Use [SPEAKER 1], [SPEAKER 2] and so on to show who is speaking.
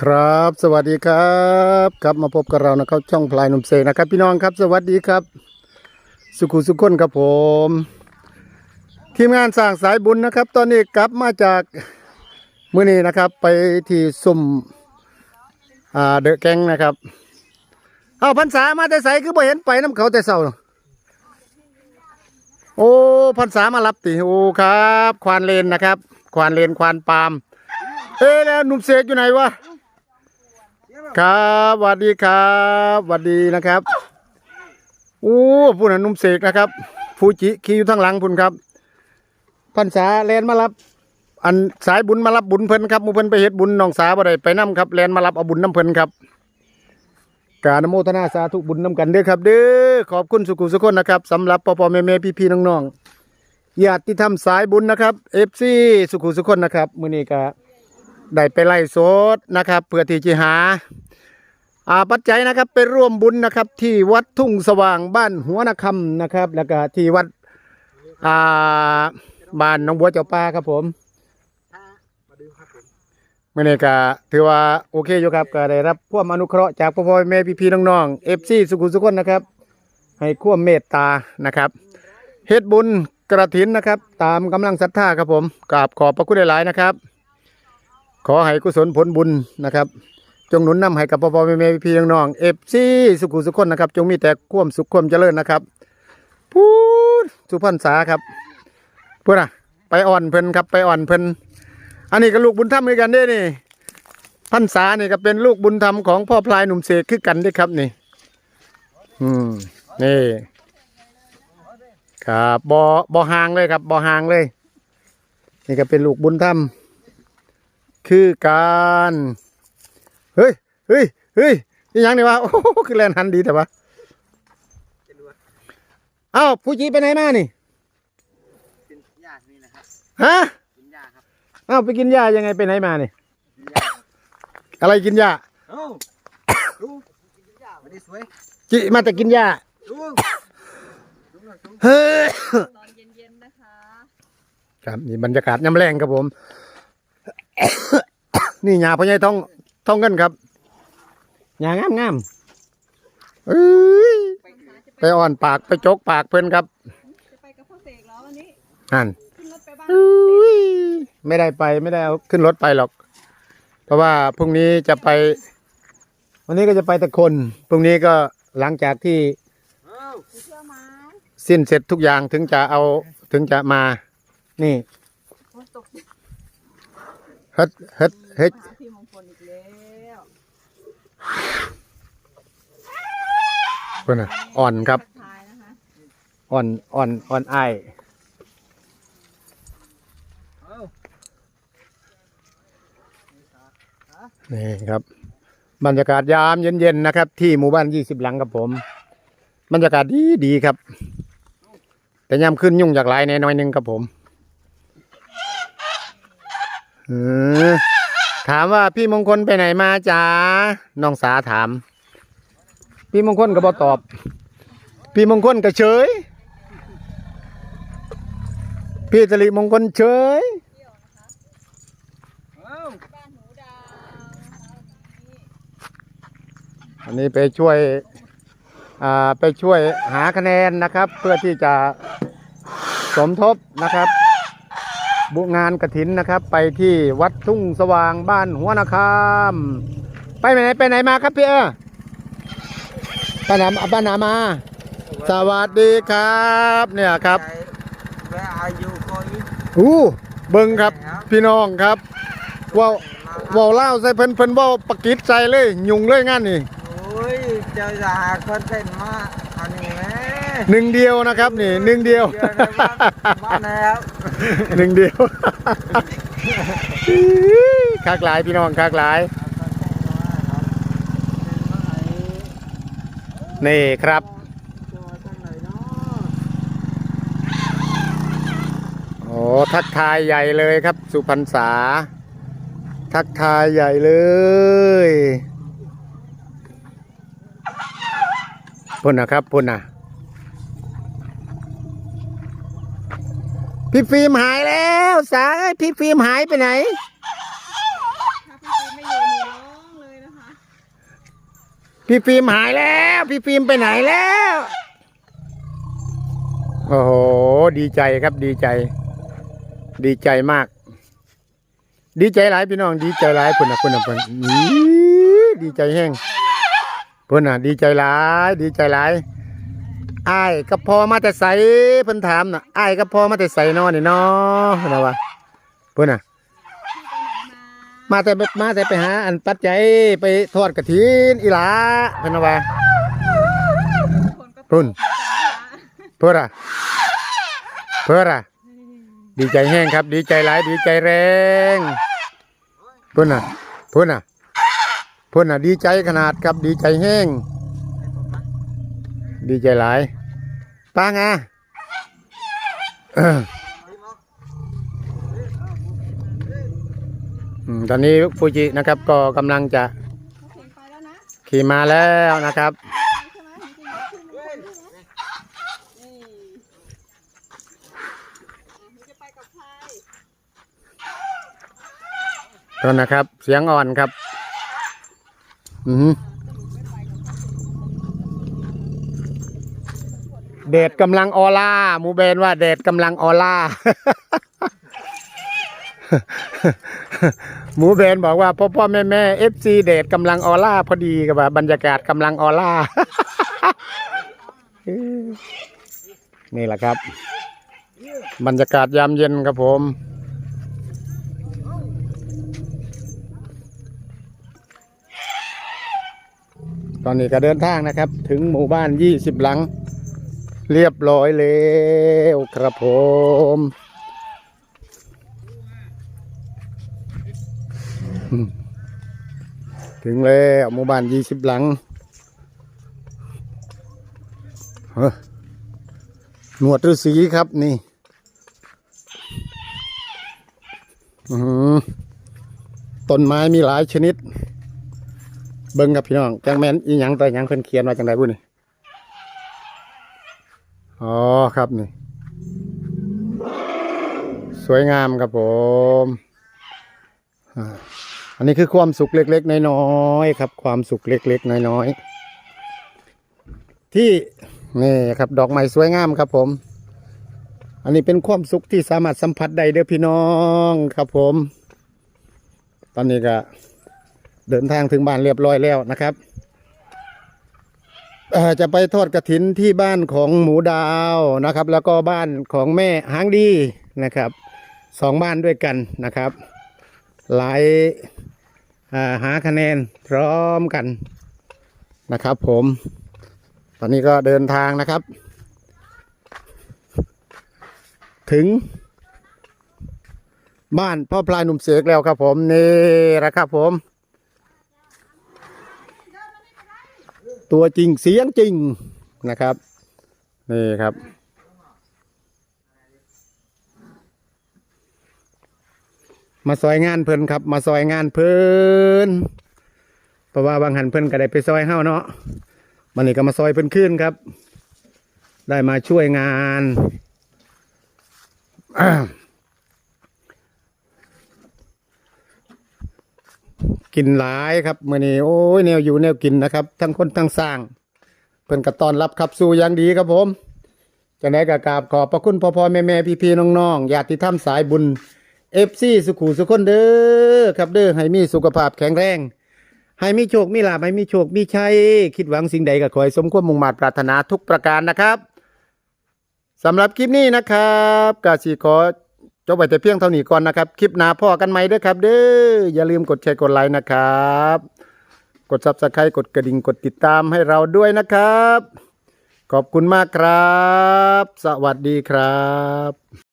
[SPEAKER 1] ครับ สวัสดีครับกลับมาพบกับเรานะครับช่องพลายหนุ่มเสกนะครับ พี่น้องครับ สวัสดีครับ สุขุสุขคนครับผม ทีมงานสร้างสายบุญนะครับ ตอนนี้กลับมาจากมื้อนี้นะครับ ไปที่ซุ่มอ่าเดอะแกงนะครับเอาพรรษามาแต่ใสคือบ่เห็นไปน้ำเขาแต่เศร้าโอ้พรรษามารับติโอ้ครับ ควานเลนนะครับ ควานเลนควานปาล์มเอ้แล้วหนุ่มเสกอยู่ไหนวะ ครับสวัสดีครับสวัสดีนะครับโอ้ผู้นั้นหนุ่มเสกนะครับฟูจิขี่อยู่ทางหลังพุ่นครับพันษาแลนมารับ อันสายบุญมารับบุญเพิ่นครับมูเพิ่นไปเฮ็ดบุญน้องสาบ่ได้ไปนํครับแลนมารับเอาบุญน้ำเพิ่นครับการนโมทนาสาธุบุญน้ำกันเด้อครับ เด้อขอบคุณสุขุสุขคนนะครับสำหรับปอปอแม่แม่พี่พี่น้องๆญาติธรรมสายบุญนะครับเอฟซีสุขุสุขคนนะครับมื้อนี้ก็ได้ไปไล่สดนะครับ เพื่อที่จะหา ปัจจัยนะครับไปร่วมบุญนะครับ ที่วัดทุ่งสว่างบ้านหัวนาคำนะครับ แล้วก็ที่วัดอ่าบ้านหน้องบัวเจ้าป่าครับผมเมื่อนี้ก็ถือว่าโอเคอยู่ครับก็ได้รับความอนุเคราะห์จากพ่อพ่อแม่พี่พี่ๆน้องๆเอฟซีสุขุสุขคนนะครับ ให้ความเมตตานะครับเฮ็ดบุญกระถินนะครับ ตามกำลังศรัทธาครับผมกราบขอบพระคุณหลายๆนะครับ ขอให้กุศลผลบุญนะครับ จงหนุนนำให้กับพ่อพ่อแม่แม่พี่น้องเอฟซีสุขุสุขคนนะครับ จงมีแต่ความสุขความเจริญนะครับพูดสุพรรณษาครับเพื่อนอะไปอ่อนเพิ่นครับไปอ่อนเพิ่นอันนี้ก็ลูกบุญธรรมด้วยกันด้นี่พันษานี่ก็เป็นลูกบุญธรรมของพ่อพลายหนุ่มเสกคือกันด้ครับนี่ อืมนี่ครับบ่บ่ห่างเลยครับบ่ห่างเลย นี่ก็เป็นลูกบุญธรรม คือการ เฮ้ยเฮ้ยเฮ้ยนี่ยังนี่วะโอ้โหคือแลนหันดีแต่ว่าเอ้าผู้จีไปไหนมานี่
[SPEAKER 2] กินหญ้านี่นะครับ
[SPEAKER 1] ฮะ
[SPEAKER 2] กินหญ้าครับ
[SPEAKER 1] เอ้าไปกินหญ้ายังไงไปไหนมานี่อะไรกินหญ้า
[SPEAKER 2] เอ้าดูกินหญ้าวันนี้สวย
[SPEAKER 1] จิมาแต่กินหญ้า
[SPEAKER 2] ดู
[SPEAKER 1] เฮ้ย
[SPEAKER 3] ตอนเย็นๆนะคะ
[SPEAKER 1] ครับนี่บรรยากาศย่ำแรงครับผม นี่หญ้าพ่อใหญ่ท้อง ท้องเงินครับหญ้างามงามๆเอ้ยไปอ่อนปากไปจกปากเพิ่นครับ
[SPEAKER 3] จะไปกับพ่อเสกแล้ววันนี้
[SPEAKER 1] นั่น
[SPEAKER 3] ขึ้นรถไปบ้าน
[SPEAKER 1] อุ้ยไม่ได้ไปไม่ได้เอาขึ้นรถไปหรอก เพราะว่าพรุ่งนี้จะไป วันนี้ก็จะไปแต่คนพรุ่งนี้ก็หลังจากที่
[SPEAKER 2] เอ้า
[SPEAKER 3] มีเชื่อไหมา
[SPEAKER 1] สิ้นเสร็จทุกอย่างถึงจะเอาถึงจะมา นี่
[SPEAKER 3] โอ้ยตก
[SPEAKER 1] เฮ็ดเฮ็ดเฮ็ด
[SPEAKER 3] มาพี่มงคลอีกแล้ว
[SPEAKER 1] เพิ่นน่ะอ่อนครับ
[SPEAKER 3] ทักทายนะคะ
[SPEAKER 1] อ่อนอ่อนอ่อนอ้าย
[SPEAKER 2] เอ้า
[SPEAKER 1] นี่ครับ บรรยากาศยามเย็นๆนะครับ ที่หมู่บ้านยี่สิบหลังครับผม บรรยากาศดีดีๆครับ แต่ยามขึ้นยุ่งจากหลายแน่น้อยหนึงครับผมเออ ถามว่าพี่มงคลไปไหนมาจ้าน้องสาถาม พี่มงคลก็บอตอบ พี่มงคลก็เฉย พี่สริมงคลเฉย
[SPEAKER 2] อั
[SPEAKER 3] นนี้
[SPEAKER 1] อันนี้ไปช่วยอ่าไปช่วยหาคะแนนนะครับ เพื่อที่จะสมทบนะครับ บุงานกระถินนะครับ ไปที่วัดทุ่งสว่างบ้านหัวนาคามไปไหนไปไหนมาครับพี่เออป้าหนาป้าหนามา สวัสดีครับเนี่ยครับ
[SPEAKER 2] แวะอายุคอย
[SPEAKER 1] อู้เบิ้งครับพี่น้องครับเว่าเว่าเล่าวใส่เพิ่นเพิ่นเว่าปากกิดใจเลย ยุ่งเลยงานนี่
[SPEAKER 2] โอ้ยเจอจะหาคอนเทนต์มาอันนี้แหม
[SPEAKER 1] หนึ่งเดียวนะครับนี่หนึ่งเดียว
[SPEAKER 2] เดี๋ยวในบ้านบ้านแล้ว
[SPEAKER 1] หนึ่งเดียวคากหลายพี่น้องคากหลายนี่ครับโอ้ทักทายใหญ่เลยครับ สุพรรณษา ทักทายใหญ่เลยพุ่นนะครับพุ่นนะ พี่ฟิล์มหายแล้วสาเอ้ยพี่ฟิล์มหายไปไหน
[SPEAKER 3] ถ้าพี่ฟิล์มไม่อยู่นี่น้อง
[SPEAKER 1] พี่ฟิล์มหายแล้ว พี่ฟิล์มไปไหนแล้ว โอ้โห ดีใจครับดีใจ ดีใจมาก ดีใจหลายพี่น้อง ดีใจหลายพุ่นน่ะพุ่นน่ะพุ่นอี๋ดีใจแห้งพุ่นน่ะดีใจหลาย ดีใจหลาย อ้ายก็พอมาแต่ใสเพิ่นถามน่ะอ้ายก็พอมาแต่ใสนอนนี่เนาะเพิ่นว่าพุ่นน่ะ มาแต่มาแต่ไปหาอันปัจจัยไปทอดกระถินอีหลาเพิ่นว่า
[SPEAKER 3] คนก็
[SPEAKER 1] พุ่นเพื่ออะเพื่ออะดีใจแห้งครับ ดีใจหลายดีใจแรงพุ่นน่ะพุ่นน่ะพุ่นน่ะดีใจขนาดครับดีใจแห้งดีใจหลาย ป้างาเอออืมตอนนี้ฟูจินะครับก็กำลังจะ
[SPEAKER 3] ขี่
[SPEAKER 1] มาแล้วนะครับ
[SPEAKER 3] ใช่ไหมจริงๆขึ้นมาคนนี้นะนี่อะหนูจะไปกับใคร
[SPEAKER 1] ต้นนะครับ เสียงอ่อนครับ อือหือ เดดกำลังออล่าหมูเบนว่าเดดกำลังออล่าหมูเบนบอกว่าพ่อพ่อแม่แม่เอฟซีเดดกำลังออล่าพอดีกับว่าบรรยากาศกำลังออล่านี่แหละครับ บรรยากาศยามเย็นครับผม ตอนนี้ก็เดินทางนะครับ ถึงหมู่บ้านยี่สิบหลัง เรียบร้อยแล้วครับผม ถึงแล้วหมู่บ้านยี่สิบหลังเฮ้อหนวดฤาษีครับนี่อือหือต้นไม้มีหลายชนิด เบิ้งกับพี่น้อง จังแมนอีหยังตัวหยังเพิ่นเขียนว่าจังไดบุนี่ อ๋อครับนี่ สวยงามครับผมอันนี้คือความสุขเล็ก ๆ น้อยๆครับ ความสุขเล็ก ๆ น้อยๆที่นี่ครับดอกไม้สวยงามครับผม อันนี้เป็นความสุขที่สามารถสัมผัสได้เด้อพี่น้องครับผม ตอนนี้ก็เดินทางถึงบ้านเรียบร้อยแล้วนะครับ เอ่อจะไปทอดกระถินที่บ้านของหมูดาวนะครับ แล้วก็บ้านของแม่หางดีนะครับสองบ้านด้วยกันนะครับไลฟ์อ่าหาคะแนนพร้อมกันนะครับ ผม ตอนนี้ก็เดินทางนะครับ ถึง บ้านพ่อพลายหนุ่มเสกแล้วครับผมนี่แหละครับผม ตัวจริงเสียงจริงนะครับ นี่ครับ มาซอยงานเพิ่นครับ มาซอยงานเพิ่นเพราะว่าบางหันเพิ่นก็ได้ไปซอยเฮาเนาะมันนี่ก็มาซอยเพิ่นขึ้นครับ ได้มาช่วยงาน อ่า กินหลายครับมื่อนี้โอ้ยแนวอยู่แนวกินนะครับ ทั้งคนทั้งสร้าง เพิ่นก็ต้อนรับขับสู่อย่างดีครับผมจะได้กะกราบขอบพระคุณพ่อพ่อแม่แม่พี่พี่น้องน้องญาติธรรมสายบุญเอฟซีสุขุสุขคนเด้อครับเด้อให้มีสุขภาพแข็งแรงให้มีโชคมีลาภให้มีโชคมีชัยคิดหวังสิ่งใดก็ขอให้สมความมุ่งมั่นปรารถนาทุกประการนะครับสำหรับคลิปนี้นะครับกาสีขอ จบไปแต่เพียงเท่านี้ก่อนนะครับ คลิปหน้าพ่อกันไหมเด้อครับ เด้ออย่าลืมกดแชร์กดไลค์นะครับ กดซับสไครต์กดกระดิ่งกดติดตามให้เราด้วยนะครับ ขอบคุณมากครับ สวัสดีครับ